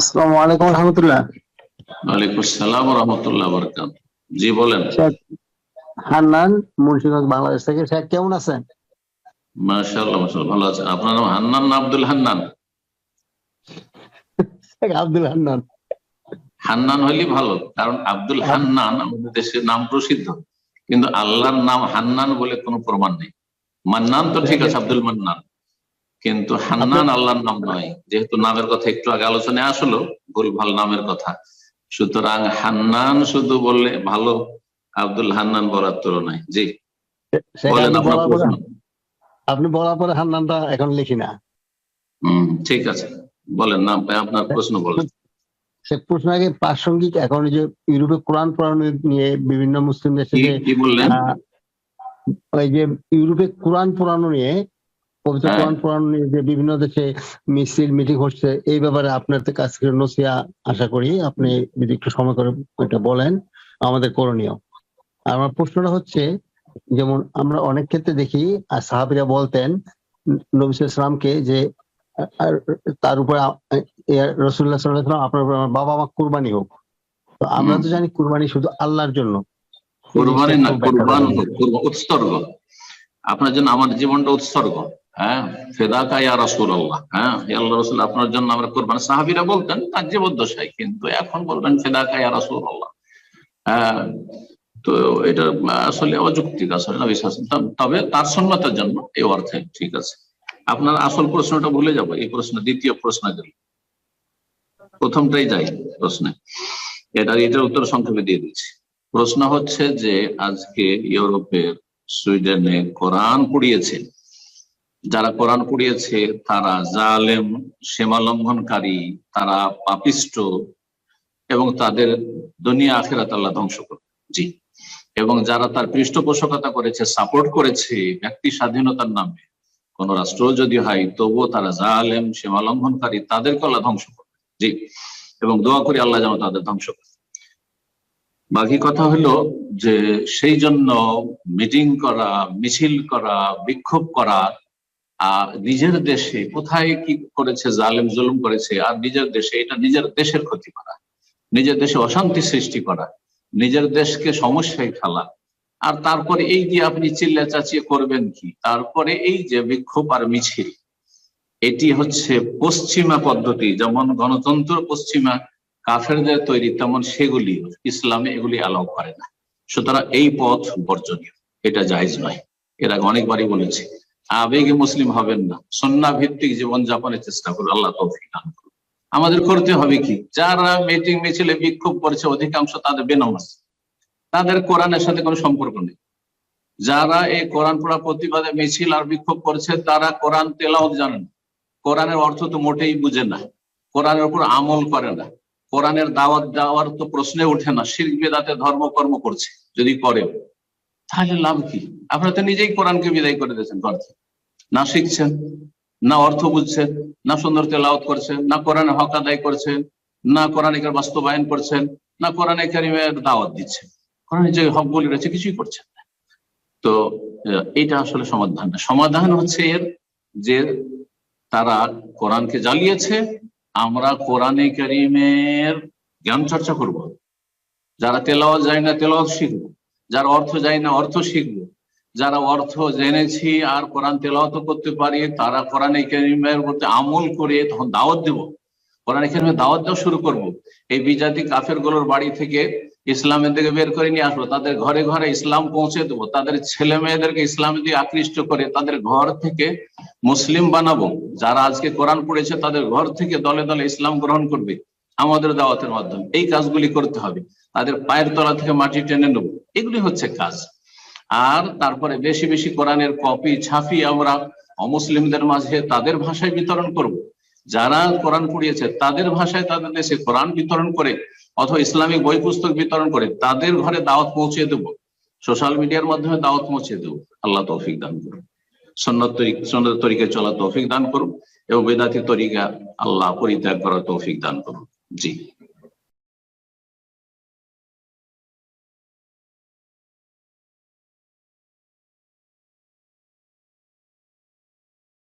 আসসালামু আলাইকুম রহমতুল্লাহ। ওয়ালাইকুম আসসালাম রহমতুল্লাহ বরকাত জি বলেন। হান্নান মুন্সিগঞ্জ বাংলাদেশ থেকে। শেখ কেমন আছেন? মাশাআল্লাহ মাশাআল্লাহ ভালো আছে। আপনার নাম হান্নান না আব্দুল হান্নান? আব্দুল হান্নান। হান্নান ভালো কারণ আব্দুল হান্নান আমাদের দেশের নাম প্রসিদ্ধ। কিন্তু আল্লাহর নাম হান্নান বলে কোনো প্রমাণ নেই। মান্নান তো ঠিক আছে আব্দুল মান্নান। কিন্তু হান্নান আল্লাহর নাম নয়। যেহেতু নামের কথা একটু আগে আলোচনায় আসলো ভুলভাল নামের কথা। সুতরাং হান্নান শুধু বললে ভালো আব্দুল হান্নান বলার তুলনায়। জি বলেন আপনি বলার পরে হান্নানটা এখন লিখি না। হম ঠিক আছে। বলেন না আপনার প্রশ্ন বলেন। সে প্রশ্ন আগে প্রাসঙ্গিক এখন যে ইউরোপে কোরআন পড়ানো নিয়ে বিভিন্ন মুসলিম দেশে যে বললেন? ওই যে ইউরোপে কোরআন পড়ানো নিয়ে পবিত্র হ্যাঁ। কোরআন নিয়ে যে বিভিন্ন দেশে মিছিল মিটিং হচ্ছে এই ব্যাপারে আপনার কাছ থেকে নসিয়া আশা করি আপনি যদি একটু সময় করে এটা বলেন আমাদের করণীয়। আর আমার প্রশ্নটা হচ্ছে যেমন আমরা অনেক ক্ষেত্রে দেখি আর সাহাবিরা বলতেন নবী ইসলামকে যে তার উপরে রসুল্লাহ সাল্লাহ আপনার উপরে আমার বাবা মা কুরবানি হোক। তো আমরা তো জানি কুরবানি শুধু আল্লাহর জন্য। কোরবানি না কুরবান উৎসর্গ। আপনার জন্য আমার জীবনটা উৎসর্গ। হ্যাঁ ফেদাকা ইয়া রাসূলুল্লাহ হ্যাঁ হে আল্লাহ রাসূল, আপনার জন্য আমরা কোরবান। সাহাবীরা বলতেন, তার জীবদ্দশায় কিন্তু এখন বলবেন ফেদাকা ইয়া রাসূলুল্লাহ। হ্যাঁ তো এটা আসলে অযৌক্তিক আসলে তবে তার সন্ন্যতের জন্য এই অর্থে ঠিক আছে। আপনার আসল প্রশ্নটা ভুলে যাব, এই প্রশ্ন, দ্বিতীয় প্রশ্ন গেল প্রথমটাই যাই প্রশ্নে। এটা এটার উত্তর সংক্ষেপে দিয়ে দিচ্ছি। প্রশ্ন হচ্ছে যে, আজকে ইউরোপের সুইডেনে কোরআন পুড়িয়েছে যারা কোরআন পুড়িয়েছে, তারা জালেম সীমা লঙ্ঘনকারী তারা পাপিষ্ট এবং তাদের দুনিয়া, আখেরাত আল্লাহ ধ্বংস করে জি। এবং যারা তার পৃষ্ঠপোষকতা করেছে সাপোর্ট করেছে, ব্যক্তি স্বাধীনতার নামে, কোন রাষ্ট্র যদি হয়, তবুও তারা জালেম সীমা লঙ্ঘনকারী তাদেরকে আল্লাহ ধ্বংস করবে জি। এবং দোয়া করি আল্লাহ যেন তাদের ধ্বংস করে। বাকি কথা হলো যে, সেই জন্য মিটিং করা, মিছিল করা, বিক্ষোভ করা আর নিজের দেশে কোথায় কি করেছে, জালেম জুলুম করেছে, আর নিজের দেশে, এটা নিজের দেশের ক্ষতি করা, নিজের দেশে অশান্তি সৃষ্টি করা, নিজের দেশকে সমস্যায় ফেলা। আর তারপরে এই দিয়ে আপনি চিল্লা চাচিয়ে করবেন কি? তারপরে এই যে বিক্ষোভ আর মিছিল, এটি হচ্ছে পশ্চিমা পদ্ধতি। যেমন গণতন্ত্র পশ্চিমা, কাফেরদের তৈরি, তেমন সেগুলি ইসলামে এগুলি অ্যালাউ করে না। সুতরাং এই পথ বর্জনীয়, এটা জায়জ নয়। এর আগে অনেকবারই বলেছি আবেগে মুসলিম হবেন না। সন্না ভিত্তিক জীবন যাপনের চেষ্টা করুন, আল্লাহ তৌফিক করুন। আমাদের করতে হবে কি? যারা মিটিং মিছিলে বিক্ষোভ করছে, অধিকাংশ তাদের বেনামাজ। তাদের কোরআনের সাথে কোনো সম্পর্ক নেই। যারা এই কোরআন পড়া প্রতিবাদে মিছিল আর বিক্ষোভ করছে, তারা কোরআন তেলাওয়াত জানে না। কোরআনের অর্থ তো মোটেই বুঝে না। কোরআনের উপর আমল করে না। কোরআনের দাওয়াত দেওয়ার তো প্রশ্নে ওঠে না। শির বেদাতে ধর্মকর্ম করছে, যদি করে তাহলে লাভ কি? আপনারা তো নিজেই কোরআনকে বিদায় করে দিয়েছেন, ঘর। না শিখছেন, না অর্থ বুঝছেন, না সুন্দর তেলাওয়াত করছেন, না কোরআনে হক আদায় করছেন, না কোরআনিকের বাস্তবায়ন করছেন, না কোরআনে কারিমের দাওয়াত দিচ্ছেন। কোরআনে যে হক হকগুলি রয়েছে কিছুই করছেন না। তো এটা আসলে সমাধান না। সমাধান হচ্ছে এর যে তারা কোরআনকে জ্বালিয়েছে, আমরা কোরআনে কারিমের জ্ঞান চর্চা করব। যারা তেলাওয়াত যায় না, তেলাওয়াত শিখব। যারা অর্থ যায় না, অর্থ শিখব। যারা অর্থ জেনেছি আর কোরআন তেলাওয়াত করতে পারি, তারা কোরআনে কারিমের প্রতি আমল করে তখন দাওয়াত দেব। কোরআন কারিমের দাওয়াত দেওয়া শুরু করব। এই বিজাতি কাফেরগুলোর বাড়ি থেকে ইসলামের দিকে বের করে নিয়ে আসব। তাদের ঘরে ঘরে ইসলাম পৌঁছে দেবো। তাদের ছেলে মেয়েদেরকে ইসলামের দিকে আকৃষ্ট করে তাদের ঘর থেকে মুসলিম বানাবো। যারা আজকে কোরআন পড়েছে, তাদের ঘর থেকে দলে দলে ইসলাম গ্রহণ করবে। আমাদের দাওয়াতের মাধ্যমে। এই কাজগুলি করতে হবে। তাদের পায়ের তলা থেকে মাটি টেনে নেব। এগুলি হচ্ছে কাজ। আর তারপরে বেশি বেশি কোরআনের কপি ছাপি আমরা অমুসলিমদের মাঝে তাদের ভাষায় বিতরণ করব। যারা কোরআন পড়িয়েছে, তাদের ভাষায় তাদের দেশে কোরআন বিতরণ করে অথবা ইসলামিক বই পুস্তক বিতরণ করে তাদের ঘরে দাওয়াত পৌঁছে দেব। সোশ্যাল মিডিয়ার মাধ্যমে দাওয়াত পৌঁছে দেব। আল্লাহ তৌফিক দান করুন। সন্ন্যত তরিক- সন্ন্যত তরিকায় চলা তৌফিক দান করুন এবং বেদাতি তরিকা আল্লাহ পরিত্যাগ করার তৌফিক দান করুন। জি।